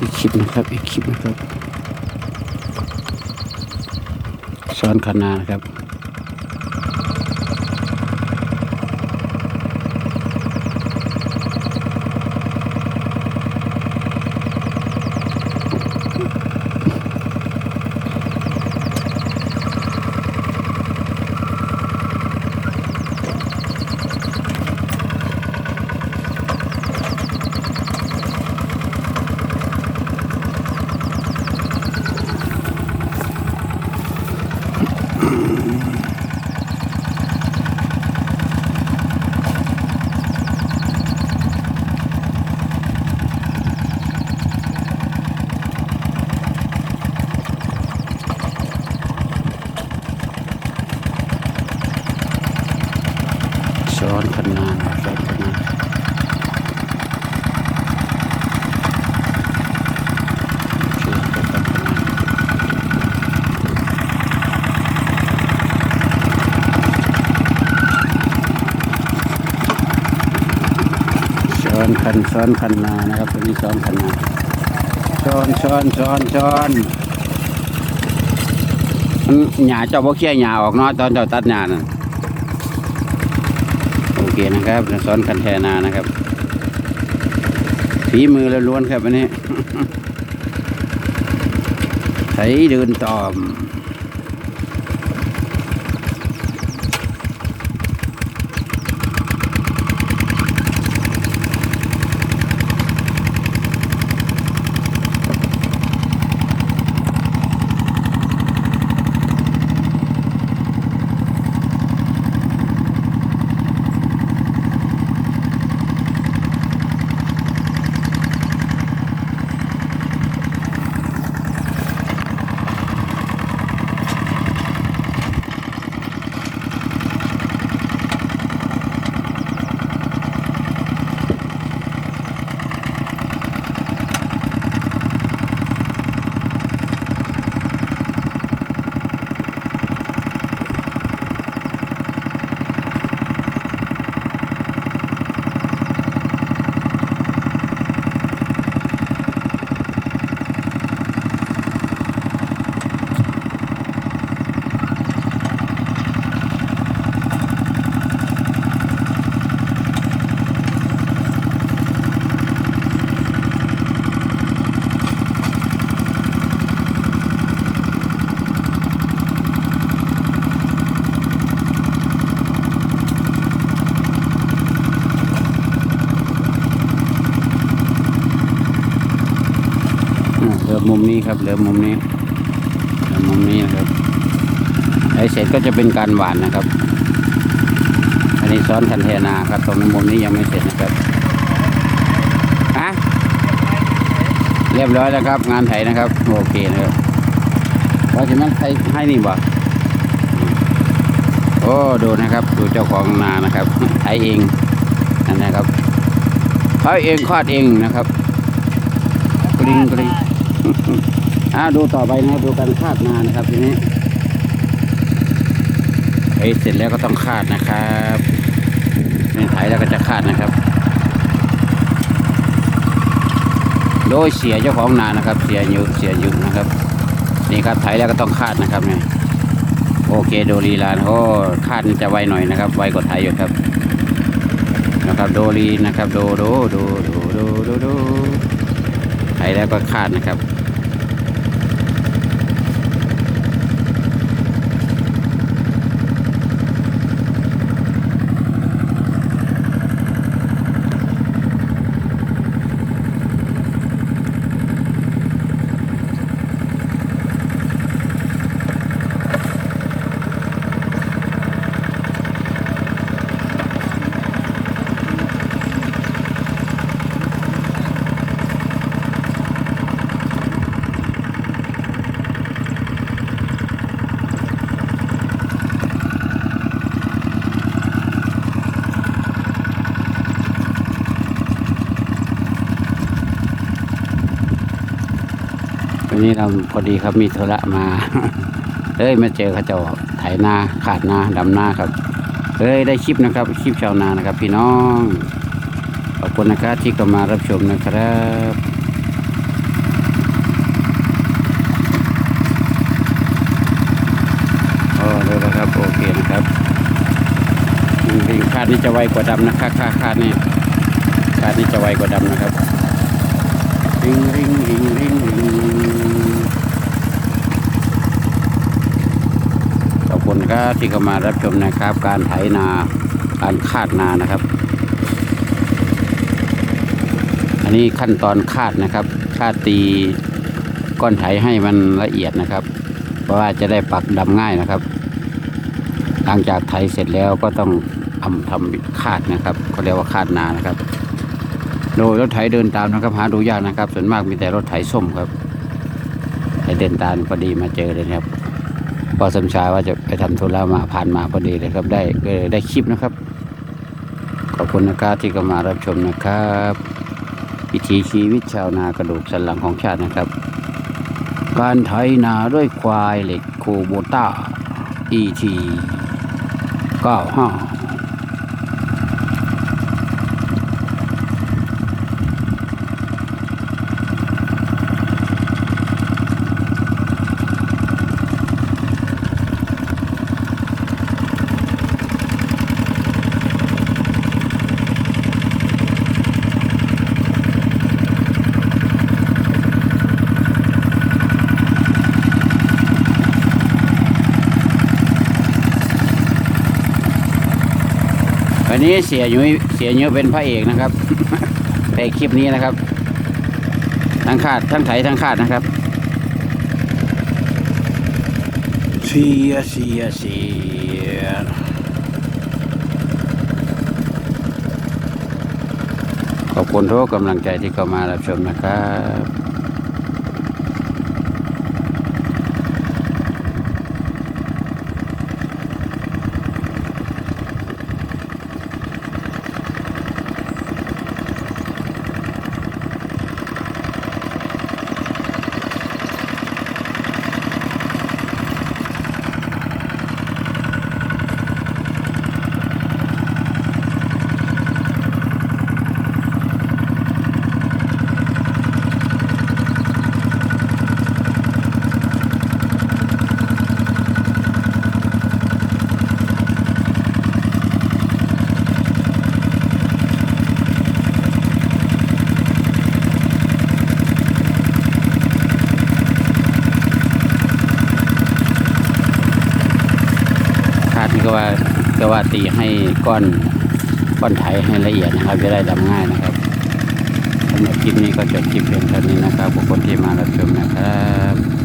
อีกคลิปนะครับ อีกคลิปนะครับซ้อนคันนานะครับ ซ้อนคันนาซ้อนคันนาโอเคครับซ้อนคันนาซ้ อนคันซ้อนคันนานะครับตัวนี้ซ้อนคันนาซ้อนซ้อนซ้อนซ้อนมันหญ้าเจ้าบ่เคี่ยหญ้าออกเนาะตอนเจ้าตัดหญ้าน่ะโอเคนะครับซ้อนคันแทนานะครับฝีมือล้วนๆครับอันนี้ไถเดินตอม ลือมุมนี้ครับเหลือมุมนี้เหลือมุมนี้นะครับไอเสร็จก็จะเป็นการหวานนะครับ อันนี้ซ้อนคันเทนาครับตรงมุมนี้ยังไม่เสร็จนะครับฮะเรียบร้อยแล้วครับ งานไถนะครับโอเคนะครับเพราะฉะนั้นไถให้นี่บ่โอ้ดูนะครับ ดูเจ้าของนานะครับไถเองนั่นนะครับเขาเองคลอดเองนะครับกริงกริง อ่าดูต่อไปนะครับดูการคาดนานะครับทีนี้ไอ้เสร็จแล้วก็ต้องคาดนะครับนี่ไถแล้วก็จะคาดนะครับ โดยเสียเจ้าของนานะครับ เสียยุเสียยุนะครับ นี่ครับไถแล้วก็ต้องคาดนะครับเนี่ยโอเคโดูลีลาโอ้คาดจะไวหน่อยนะครับ ไวกว่าไถอยู่ครับนะครับโดรีนะครับ โดูดูดูดูดูดูดูไถแล้วก็คาดนะครับ นี้เราพอดีครับมีธุระมา เอ้ยมาเจอเขาเจ้าไถนาขาดนาดำนาครับเอ้ยได้คลิปนะครับคลิปชาวนานะครับ พี่น้องขอบคุณนะครับที่ก็มารับชมนะครับโอ้ดูนะครับโอเคนะครับจริงคาดนี่จะไวกว่าดำนะคาคาคาดนี่คาดนี่จะไวกว่าดำนะครับริงริงริงริงริง ณครับที่เข้ามารับชมนะครับ การไถนาการคาดนานะครับ อันนี้ขั้นตอนคาดนะครับคาดตีก้อนไถให้มันละเอียดนะครับ เพราะว่าจะได้ปักดำง่ายนะครับ หลังจากไถเสร็จแล้วก็ต้องทำทำคาดนะครับเขาเรียกว่าคาดนานะครับ โดยรถไถเดินตามนะครับ หาดูยากนะครับ ส่วนมากมีแต่รถไถส้มครับไถเดินตามพอดีมาเจอเลยครับ พอสมชายว่าจะไปทำธุระมาผ่านมาพอดีเลยครับ ได้ได้คลิปนะครับ ขอบคุณนะครับที่เข้ามารับชมนะครับวิถีชีวิตชาวนากระดูกสันหลังของชาตินะครับ การไถนาด้วยควายเหล็กโคโบต้า ET 95 วันนี้เสียยุ้ยเสียยุ้ยเป็นพระเอกนะครับ ในคลิปนี้นะครับ ทั้งคาดทั้งไถทั้งคาดนะครับเสียเสียเสียขอบคุณทุกกำลังใจที่เข้ามารับชมนะครับ ก็ว่าก็ว่าตีให้ก้อนก้อนไถให้ละเอียดนะครับ จะได้ดำง่ายนะครับสำหรับคลิปนี้ก็จบคลิปเพียงเท่านี้นะครับขอบคุณที่มารับชมนะครับ